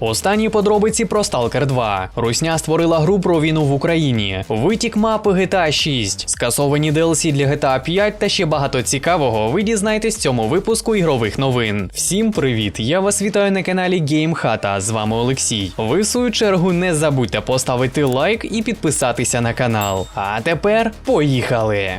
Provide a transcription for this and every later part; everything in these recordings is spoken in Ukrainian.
Останні подробиці про Stalker 2. Русня створила гру про війну в Україні. Витік мапи GTA 6, скасовані DLC для GTA 5 та ще багато цікавого. Ви дізнаєтесь в цьому випуску ігрових новин. Всім привіт! Я вас вітаю на каналі GameHata. З вами Олексій. Ви в свою чергу не забудьте поставити лайк і підписатися на канал. А тепер поїхали!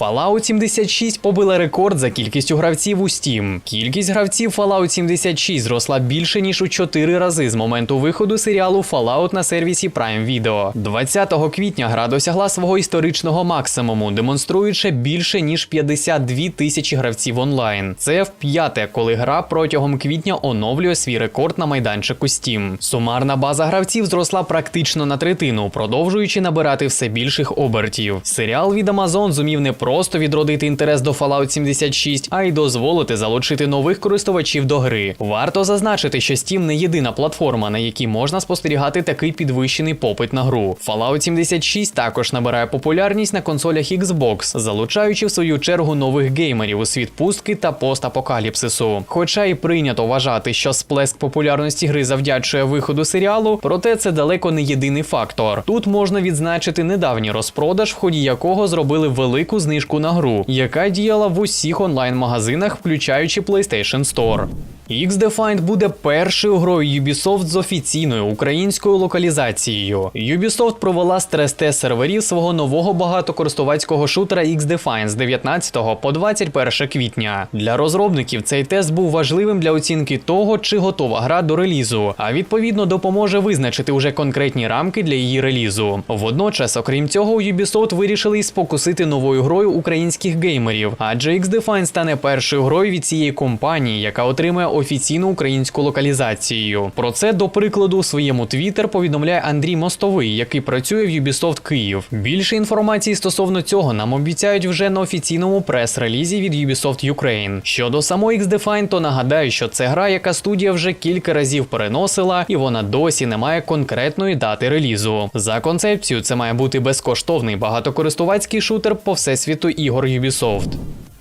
Fallout 76 побила рекорд за кількістю гравців у Steam. Кількість гравців Fallout 76 зросла більше ніж у 4 рази з моменту виходу серіалу Fallout на сервісі Prime Video. 20 квітня гра досягла свого історичного максимуму, демонструючи більше ніж 52 тисячі гравців онлайн. Це вп'яте, коли гра протягом квітня оновлює свій рекорд на майданчику Steam. Сумарна база гравців зросла практично на третину, продовжуючи набирати все більших обертів. Серіал від Amazon зумів не просто відродити інтерес до Fallout 76, а й дозволити залучити нових користувачів до гри. Варто зазначити, що Steam не єдина платформа, на якій можна спостерігати такий підвищений попит на гру. Fallout 76 також набирає популярність на консолях Xbox, залучаючи в свою чергу нових геймерів у світ пустки та постапокаліпсису. Хоча й прийнято вважати, що сплеск популярності гри завдячує виходу серіалу, проте це далеко не єдиний фактор. Тут можна відзначити недавній розпродаж, в ході якого зробили велику знижку на гру, яка діяла в усіх онлайн-магазинах, включаючи PlayStation Store. X-Defined буде першою грою Ubisoft з офіційною українською локалізацією. Ubisoft провела стрес-тест серверів свого нового багатокористувацького шутера X-Defined з 19 по 21 квітня. Для розробників цей тест був важливим для оцінки того, чи готова гра до релізу, а відповідно допоможе визначити уже конкретні рамки для її релізу. Водночас, окрім цього, Ubisoft вирішили і спокусити новою грою українських геймерів, адже X-Defined стане першою грою від цієї компанії, яка отримає офіційну українську локалізацію. Про це, до прикладу, у своєму твіттер повідомляє Андрій Мостовий, який працює в Ubisoft Київ. Більше інформації стосовно цього нам обіцяють вже на офіційному прес-релізі від Ubisoft Ukraine. Щодо самої X-Defined, то нагадаю, що це гра, яка студія вже кілька разів переносила, і вона досі не має конкретної дати релізу. За концепцією, це має бути безкоштовний багатокористувацький шутер по всесвіту ігор Ubisoft.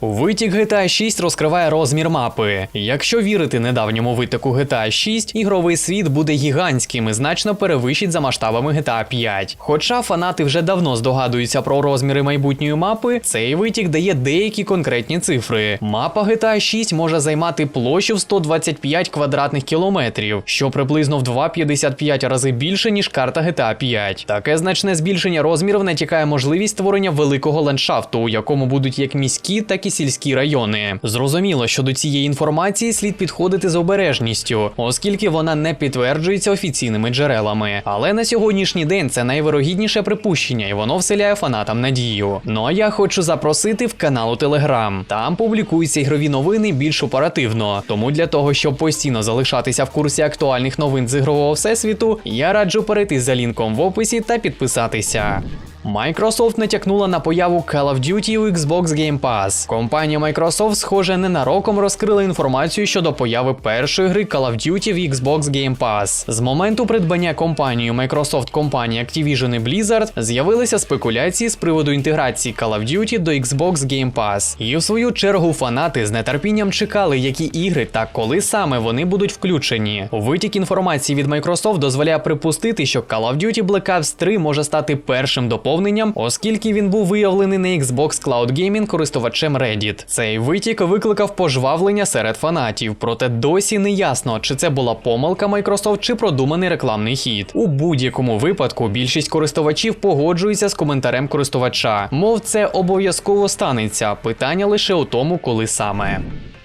Витік GTA 6 розкриває розмір мапи. Якщо вірити недавньому витоку GTA 6, ігровий світ буде гігантським і значно перевищить за масштабами GTA 5. Хоча фанати вже давно здогадуються про розміри майбутньої мапи, цей витік дає деякі конкретні цифри. Мапа GTA 6 може займати площу в 125 квадратних кілометрів, що приблизно в 2,55 рази більше, ніж карта GTA 5. Таке значне збільшення розмірів натякає можливість створення великого ландшафту, у якому будуть як міські, так і сільські райони. Зрозуміло, що до цієї інформації слід підходити з обережністю, оскільки вона не підтверджується офіційними джерелами. Але на сьогоднішній день це найвирогідніше припущення, і воно вселяє фанатам надію. Ну а я хочу запросити в канал у Телеграм. Там публікуються ігрові новини більш оперативно. Тому для того, щоб постійно залишатися в курсі актуальних новин з ігрового всесвіту, я раджу перейти за лінком в описі та підписатися. Microsoft натякнула на появу Call of Duty у Xbox Game Pass. Компанія Microsoft, схоже, ненароком розкрила інформацію щодо появи першої гри Call of Duty в Xbox Game Pass. З моменту придбання компанією Microsoft компанії Activision і Blizzard з'явилися спекуляції з приводу інтеграції Call of Duty до Xbox Game Pass. І в свою чергу фанати з нетерпінням чекали, які ігри та коли саме вони будуть включені. Витік інформації від Microsoft дозволяє припустити, що Call of Duty Black Ops 3 може стати першим доповненням доповненням, оскільки він був виявлений на Xbox Cloud Gaming користувачем Reddit. Цей витік викликав пожвавлення серед фанатів, проте досі не ясно, чи це була помилка Microsoft чи продуманий рекламний хід. У будь-якому випадку більшість користувачів погоджується з коментарем користувача. Мов це обов'язково станеться. Питання лише у тому, коли саме.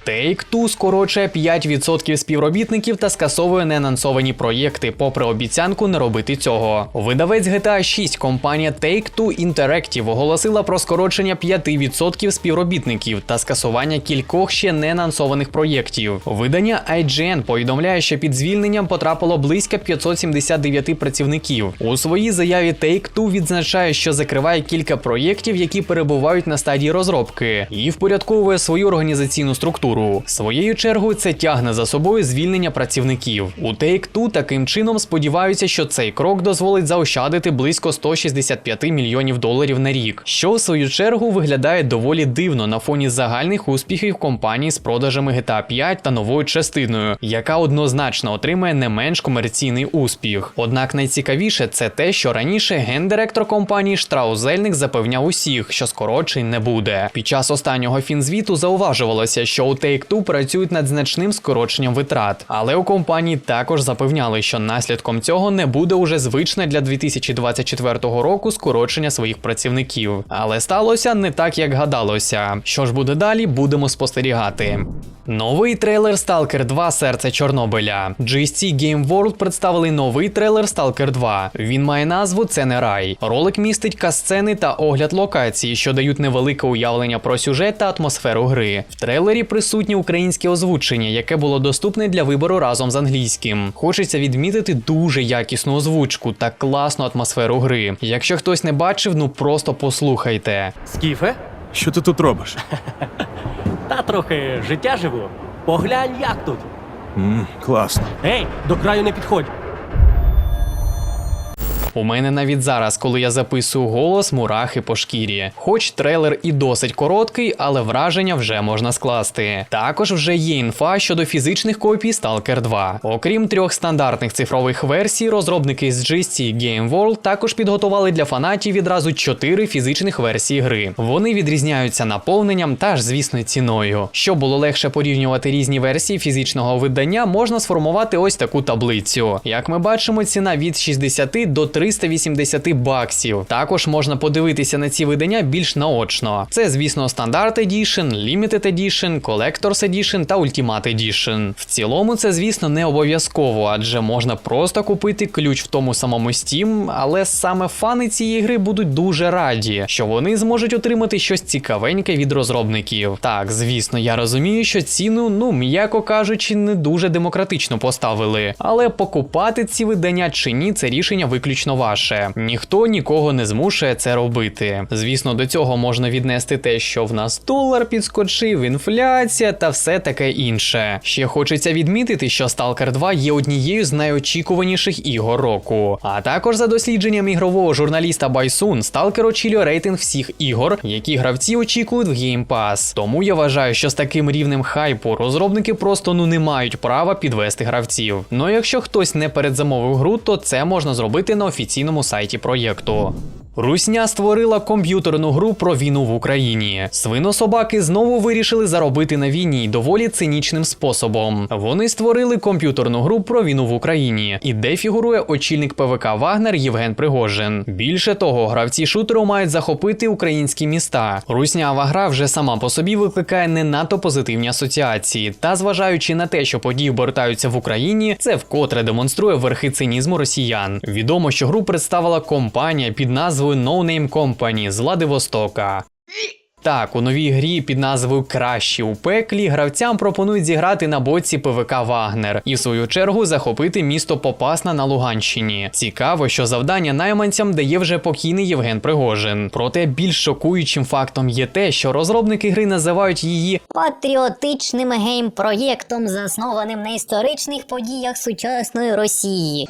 Take-Two скорочує 5% співробітників та скасовує неанонсовані проєкти, попри обіцянку не робити цього. Видавець GTA 6 компанія Take-Two Interactive оголосила про скорочення 5% співробітників та скасування кількох ще не анонсованих проєктів. Видання IGN повідомляє, що під звільненням потрапило близько 579 працівників. У своїй заяві Take-Two відзначає, що закриває кілька проєктів, які перебувають на стадії розробки, і впорядковує свою організаційну структуру. Туру. Своєю чергою це тягне за собою звільнення працівників. У Take-Two таким чином сподіваються, що цей крок дозволить заощадити близько 165 мільйонів доларів на рік, що в свою чергу виглядає доволі дивно на фоні загальних успіхів компанії з продажами GTA 5 та новою частиною, яка однозначно отримає не менш комерційний успіх. Однак найцікавіше це те, що раніше гендиректор компанії Штраус Зельник запевняв усіх, що скорочень не буде. Під час останнього фінзвіту зауважувалося, що у Take-Two працюють над значним скороченням витрат, але у компанії також запевняли, що наслідком цього не буде уже звичне для 2024 року скорочення своїх працівників. Але сталося не так, як гадалося. Що ж буде далі, будемо спостерігати. Новий трейлер Stalker 2 Серце Чорнобиля. GSC Game World представили новий трейлер Stalker 2. Він має назву Це не рай. Ролик містить касцени та огляд локації, що дають невелике уявлення про сюжет та атмосферу гри. В трейлері присутнє українське озвучення, яке було доступне для вибору разом з англійським. Хочеться відмітити дуже якісну озвучку та класну атмосферу гри. Якщо хтось не бачив, ну просто послухайте. Скіфе? Що ти тут робиш? Та трохи життя живу. Поглянь, як тут. м класно. Ей, до краю не підходь. У мене навіть зараз, коли я записую голос, мурахи по шкірі. Хоч трейлер і досить короткий, але враження вже можна скласти. Також вже є інфа щодо фізичних копій Stalker 2. Окрім трьох стандартних цифрових версій, розробники з GSC Game World також підготували для фанатів відразу чотири фізичних версії гри. Вони відрізняються наповненням та ж, звісно, ціною. Щоб було легше порівнювати різні версії фізичного видання, можна сформувати ось таку таблицю. Як ми бачимо, ціна від 60 до 380 баксів. Також можна подивитися на ці видання більш наочно. Це, звісно, стандарт Edition, Limited Edition, Collector's Edition та Ultimate Edition. В цілому це, звісно, не обов'язково, адже можна просто купити ключ в тому самому Steam, але саме фани цієї гри будуть дуже раді, що вони зможуть отримати щось цікавеньке від розробників. Так, звісно, я розумію, що ціну, ну м'яко кажучи, не дуже демократично поставили. Але покупати ці видання чи ні, це рішення виключно ваше. Ніхто нікого не змушує це робити. Звісно, до цього можна віднести те, що в нас долар підскочив, інфляція та все таке інше. Ще хочеться відмітити, що Stalker 2 є однією з найочікуваніших ігор року. А також за дослідженням ігрового журналіста Байсун, Stalker очілює рейтинг всіх ігор, які гравці очікують в Game Pass. Тому я вважаю, що з таким рівнем хайпу розробники просто ну не мають права підвести гравців. Ну якщо хтось не передзамовив гру, то це можна зробити на офіційному сайті проєкту. Русня створила комп'ютерну гру про війну в Україні. Свинособаки знову вирішили заробити на війні доволі цинічним способом. Вони створили комп'ютерну гру про війну в Україні, і де фігурує очільник ПВК Вагнер Євген Пригожин. Більше того, гравці шутеру мають захопити українські міста. Руснява гра вже сама по собі викликає не надто позитивні асоціації. Та зважаючи на те, що події обертаються в Україні, це вкотре демонструє верхи цинізму росіян. Відомо, що гру представила компанія під назвою No Name Company з Владивостока. Так, у новій грі під назвою Кращі у пеклі гравцям пропонують зіграти на боці ПВК Вагнер і в свою чергу захопити місто Попасна на Луганщині. Цікаво, що завдання найманцям дає вже покійний Євген Пригожин. Проте більш шокуючим фактом є те, що розробники гри називають її патріотичним гейм-проєктом, заснованим на історичних подіях сучасної Росії.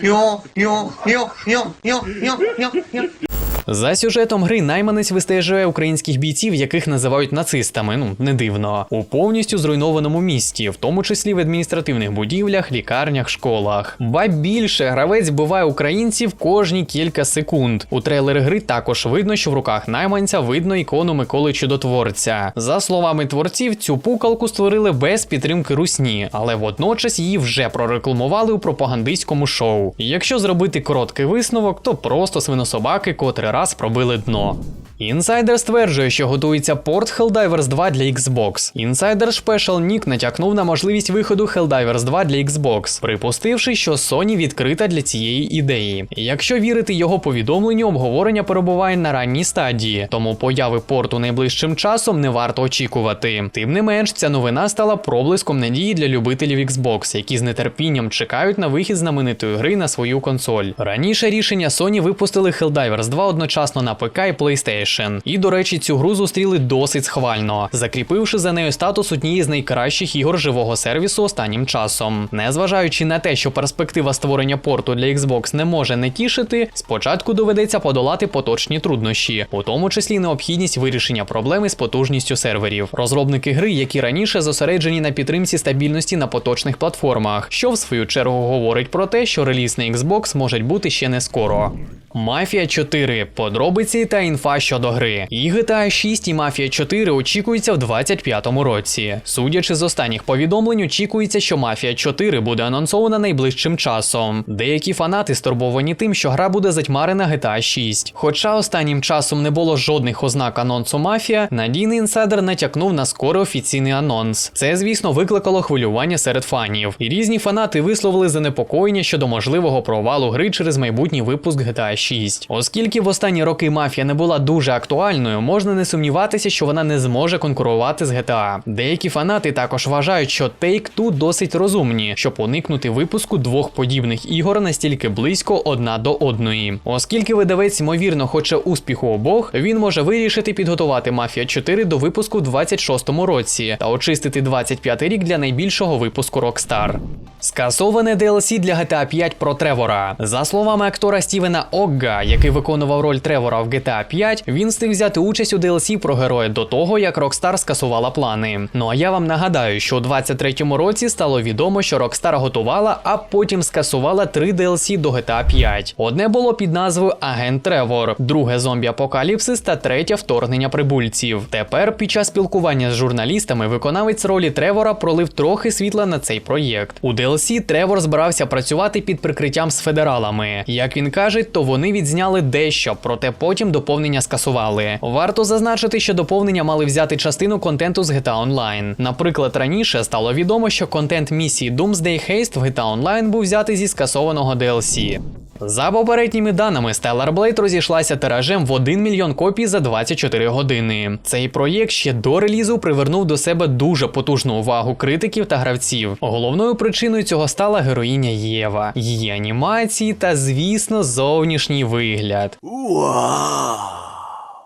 За сюжетом гри найманець вистежує українських бійців, яких називають нацистами. Ну не дивно, у повністю зруйнованому місті, в тому числі в адміністративних будівлях, лікарнях, школах. Ба більше гравець вбиває українців кожні кілька секунд. У трейлері гри також видно, що в руках найманця видно ікону Миколи Чудотворця. За словами творців, цю пукалку створили без підтримки русні, але водночас її вже прорекламували у пропагандистському шоу. Якщо зробити короткий висновок, то просто свинособаки котрий раз пробили дно. Інсайдер стверджує, що готується порт Helldivers 2 для Xbox. Інсайдер Special Nick натякнув на можливість виходу Helldivers 2 для Xbox, припустивши, що Sony відкрита для цієї ідеї. Якщо вірити його повідомленню, обговорення перебуває на ранній стадії, тому появи порту найближчим часом не варто очікувати. Тим не менш, ця новина стала проблиском надії для любителів Xbox, які з нетерпінням чекають на вихід знаменитої гри на свою консоль. Раніше рішення Sony випустили Helldivers 2 одночасно на ПК і. PlayStation. І, до речі, цю гру зустріли досить схвально, закріпивши за нею статус однієї з найкращих ігор живого сервісу останнім часом. Незважаючи на те, що перспектива створення порту для Xbox не може не тішити, спочатку доведеться подолати поточні труднощі, у тому числі необхідність вирішення проблеми з потужністю серверів. Розробники гри, які раніше зосереджені на підтримці стабільності на поточних платформах, що в свою чергу говорить про те, що реліз на Xbox може бути ще не скоро. Мафія 4. Подробиці та інфа щодо гри. І GTA 6 і Мафія 4 очікуються в 25-му році. Судячи з останніх повідомлень, очікується, що Мафія 4 буде анонсована найближчим часом. Деякі фанати стурбовані тим, що гра буде затьмарена GTA 6. Хоча останнім часом не було жодних ознак анонсу Мафія, надійний інсайдер натякнув на скорий офіційний анонс. Це, звісно, викликало хвилювання серед фанів. І різні фанати висловили занепокоєння щодо можливого провалу гри через майбутній випуск GTA 6. Оскільки в останні роки мафія не була дуже актуальною, можна не сумніватися, що вона не зможе конкурувати з GTA. Деякі фанати також вважають, що Take-Two досить розумні, щоб уникнути випуску двох подібних ігор настільки близько одна до одної. Оскільки видавець ймовірно хоче успіху обох, він може вирішити підготувати Мафія 4 до випуску в 26-му році та очистити 25-й рік для найбільшого випуску Rockstar. Скасоване DLC для GTA 5 про Тревора. За словами актора Стівена Огга, який виконував роль Тревора в GTA 5, він встиг взяти участь у DLC про героя до того, як Rockstar скасувала плани. Ну а я вам нагадаю, що у 23-му році стало відомо, що Rockstar готувала, а потім скасувала три DLC до GTA 5. Одне було під назвою Агент Тревор, друге зомбі Апокаліпсис та третє вторгнення прибульців. Тепер, під час спілкування з журналістами, виконавець ролі Тревора пролив трохи світла на цей проєкт. У DLC Тревор збирався працювати під прикриттям з федералами. Як він каже, то вони відзняли дещо, проте потім доповнення скасували. Варто зазначити, що доповнення мали взяти частину контенту з GTA Online. Наприклад, раніше стало відомо, що контент місії Doomsday Haste в GTA Online був взятий зі скасованого DLC. За попередніми даними, Stellar Blade розійшлася тиражем в 1 мільйон копій за 24 години. Цей проєкт ще до релізу привернув до себе дуже потужну увагу критиків та гравців. Головною причиною цього стала героїня Єва, її анімації та, звісно, зовнішній вигляд.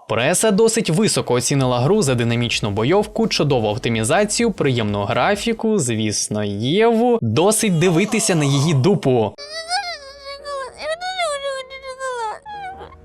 Преса досить високо оцінила гру за динамічну бойовку, чудову оптимізацію, приємну графіку, звісно, Єву. Досить дивитися на її дупу.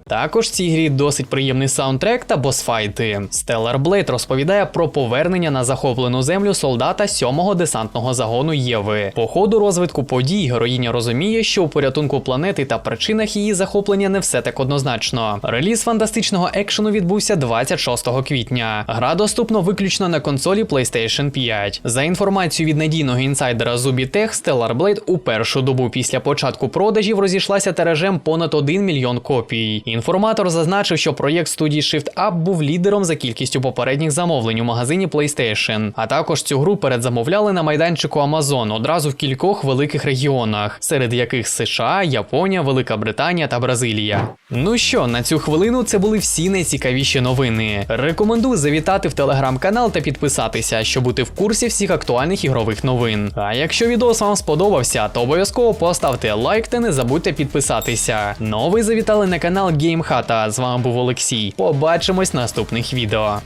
Також в цій грі досить приємний саундтрек та босфайти. Stellar Blade розповідає про повернення на захоплену землю солдата 7-го десантного загону Єви. По ходу розвитку подій героїня розуміє, що у порятунку планети та причинах її захоплення не все так однозначно. Реліз фантастичного екшену відбувся 26 квітня. Гра доступна виключно на консолі PlayStation 5. За інформацією від надійного інсайдера Zubitech, Stellar Blade у першу добу після початку продажів розійшлася тиражем понад 1 мільйон копій. Інформатор зазначив, що проєкт студії Shift Up був лідером за кількістю попередніх замовлень у магазині PlayStation. А також цю гру передзамовляли на майданчику Amazon одразу в кількох великих регіонах, серед яких США, Японія, Велика Британія та Бразилія. Ну що, на цю хвилину це були всі найцікавіші новини. Рекомендую завітати в телеграм-канал та підписатися, щоб бути в курсі всіх актуальних ігрових новин. А якщо відео вам сподобався, то обов'язково поставте лайк та не забудьте підписатися. Ну, ви завітали на канал GameHata. З вами був Олексій. Побачимось в наступних відео.